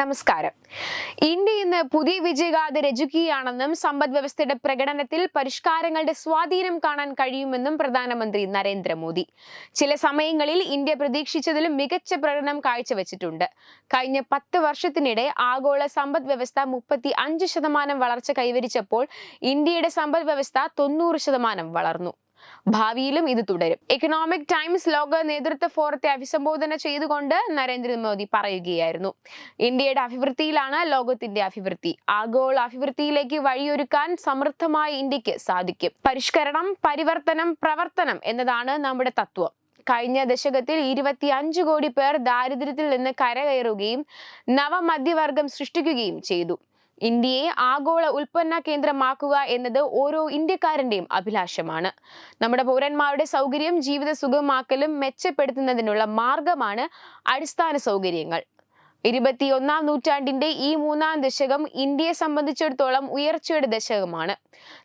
നമസ്കാരം. ഇന്ത്യ ഇന്ന് പുതിയ വിജയഗാഥ രചിക്കുകയാണെന്നും സമ്പദ് വ്യവസ്ഥയുടെ പ്രകടനത്തിൽ പരിഷ്കാരങ്ങളുടെ സ്വാധീനം കാണാൻ കഴിയുമെന്നും പ്രധാനമന്ത്രി നരേന്ദ്രമോദി. ചില സമയങ്ങളിൽ ഇന്ത്യ പ്രതീക്ഷിച്ചതിലും മികച്ച പ്രകടനം കാഴ്ചവെച്ചിട്ടുണ്ട്. കഴിഞ്ഞ പത്ത് വർഷത്തിനിടെ ആഗോള സമ്പദ് വ്യവസ്ഥ മുപ്പത്തി അഞ്ച് ശതമാനം വളർച്ച കൈവരിച്ചപ്പോൾ ഇന്ത്യയുടെ സമ്പദ് വ്യവസ്ഥ തൊണ്ണൂറ് ശതമാനം വളർന്നു. ഭാവിയിലും ഇത് തുടരും. എക്കണോമിക് ടൈംസ് ലോക നേതൃത്വ ഫോറത്തെ അഭിസംബോധന ചെയ്തുകൊണ്ട് നരേന്ദ്രമോദി പറയുകയായിരുന്നു. ഇന്ത്യയുടെ അഭിവൃദ്ധിയിലാണ് ലോകത്തിന്റെ അഭിവൃദ്ധി. ആഗോള അഭിവൃദ്ധിയിലേക്ക് വഴിയൊരുക്കാൻ സമൃദ്ധമായ ഇന്ത്യയ്ക്ക് സാധിക്കും. പരിഷ്കരണം പരിവർത്തനം പ്രവർത്തനം എന്നതാണ് നമ്മുടെ തത്വം. കഴിഞ്ഞ ദശകത്തിൽ ഇരുപത്തി അഞ്ച് കോടി പേർ ദാരിദ്ര്യത്തിൽ നിന്ന് കരകയറുകയും നവമധ്യവർഗം സൃഷ്ടിക്കുകയും ചെയ്തു. ഇന്ത്യയെ ആഗോള ഉൽപ്പന്ന കേന്ദ്രമാക്കുക എന്നത് ഓരോ ഇന്ത്യക്കാരന്റെയും അഭിലാഷമാണ്. നമ്മുടെ പൗരന്മാരുടെ സൗകര്യം ജീവിത സുഖമാക്കലും മെച്ചപ്പെടുത്തുന്നതിനുള്ള മാർഗമാണ് അടിസ്ഥാന സൗകര്യങ്ങൾ. ഇരുപത്തിയൊന്നാം നൂറ്റാണ്ടിന്റെ ഈ മൂന്നാം ദശകം ഇന്ത്യയെ സംബന്ധിച്ചിടത്തോളം ഉയർച്ചയുടെ ദശകമാണ്.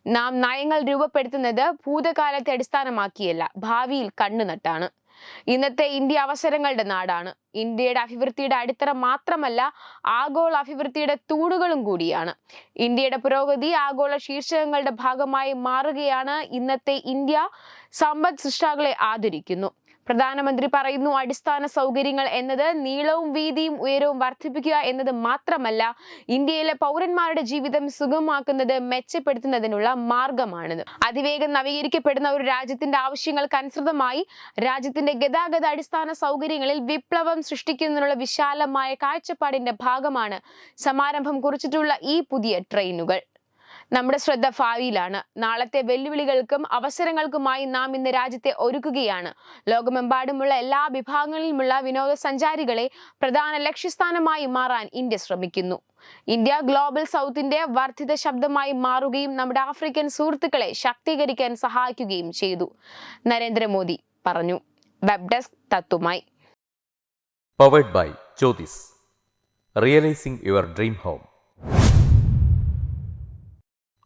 നാം നയങ്ങൾ രൂപപ്പെടുത്തുന്നത് ഭൂതകാലത്തെ അടിസ്ഥാനമാക്കിയല്ല ഭാവിയിൽ കണ്ണുനട്ടാണ്. ഇന്നത്തെ ഇന്ത്യ അവസരങ്ങളുടെ നാടാണ്. ഇന്ത്യയുടെ അഭിവൃദ്ധിയുടെ അടിത്തറ മാത്രമല്ല ആഗോള അഭിവൃദ്ധിയുടെ തൂണുകളും കൂടിയാണ്. ഇന്ത്യയുടെ പുരോഗതി ആഗോള ശീർഷകങ്ങളുടെ ഭാഗമായി മാറുകയാണ് ഇന്നത്തെ ഇന്ത്യ. സമ്പദ് സൃഷ്ടാക്കളെ ആദരിക്കുന്നു. പ്രധാനമന്ത്രി പറയുന്നു അടിസ്ഥാന സൗകര്യങ്ങൾ എന്നത് നീളവും വീതിയും ഉയരവും വർദ്ധിപ്പിക്കുക എന്നത് മാത്രമല്ല ഇന്ത്യയിലെ പൗരന്മാരുടെ ജീവിതം സുഗമമാക്കുന്നത് മെച്ചപ്പെടുത്തുന്നതിനുള്ള മാർഗമാണിത് അതിവേഗം നവീകരിക്കപ്പെടുന്ന ഒരു രാജ്യത്തിന്റെ ആവശ്യങ്ങൾക്ക് അനുസൃതമായി രാജ്യത്തിന്റെ ഗതാഗത അടിസ്ഥാന സൗകര്യങ്ങളിൽ വിപ്ലവം സൃഷ്ടിക്കുന്നതിനുള്ള വിശാലമായ കാഴ്ചപ്പാടിന്റെ ഭാഗമാണ് സമാരംഭം കുറിച്ചിട്ടുള്ള ഈ പുതിയ ട്രെയിനുകൾ. നമ്മുടെ ശ്രദ്ധ ഭാവിയിലാണ്. നാളത്തെ വെല്ലുവിളികൾക്കും അവസരങ്ങൾക്കുമായി നാം ഇന്ന് രാജ്യത്തെ ഒരുക്കുകയാണ്. ലോകമെമ്പാടുമുള്ള എല്ലാ വിഭാഗങ്ങളിലുമുള്ള വിനോദസഞ്ചാരികളെ പ്രധാന ലക്ഷ്യസ്ഥാനമായി മാറാൻ ഇന്ത്യ ശ്രമിക്കുന്നു. ഇന്ത്യ ഗ്ലോബൽ സൗത്തിന്റെ വർദ്ധിത ശബ്ദമായി മാറുകയും നമ്മുടെ ആഫ്രിക്കൻ സുഹൃത്തുക്കളെ ശാക്തീകരിക്കാൻ സഹായിക്കുകയും ചെയ്തു. നരേന്ദ്രമോദി പറഞ്ഞു. Web desk തത്തുമായി. Powered by Jyothis realising your dream home